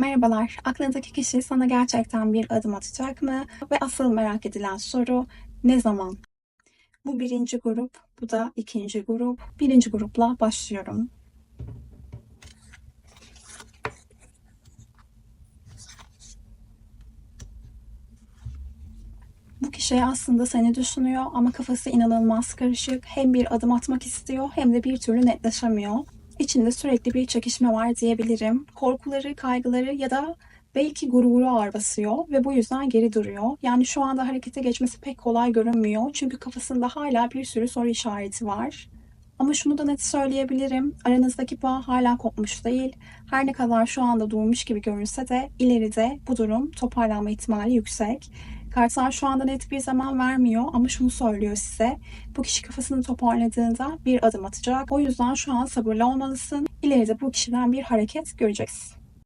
Merhabalar. Aklındaki kişi sana gerçekten bir adım atacak mı? Ve asıl merak edilen soru ne zaman? Bu birinci grup, bu da ikinci grup. Birinci grupla başlıyorum. Bu kişi aslında seni düşünüyor ama kafası inanılmaz karışık. Hem bir adım atmak istiyor hem de bir türlü netleşemiyor. İçinde sürekli bir çekişme var diyebilirim. Korkuları, kaygıları ya da belki gururu ağır basıyor ve bu yüzden geri duruyor. Yani şu anda harekete geçmesi pek kolay görünmüyor. Çünkü kafasında hala bir sürü soru işareti var. Ama şunu da net söyleyebilirim. Aranızdaki bağ hala kopmuş değil. Her ne kadar şu anda durmuş gibi görünse de ileride bu durum toparlanma ihtimali yüksek. Kartlar şu anda net bir zaman vermiyor ama şunu söylüyor size. Bu kişi kafasını toparladığında bir adım atacak. O yüzden şu an sabırlı olmalısın. İleride bu kişiden bir hareket göreceksin.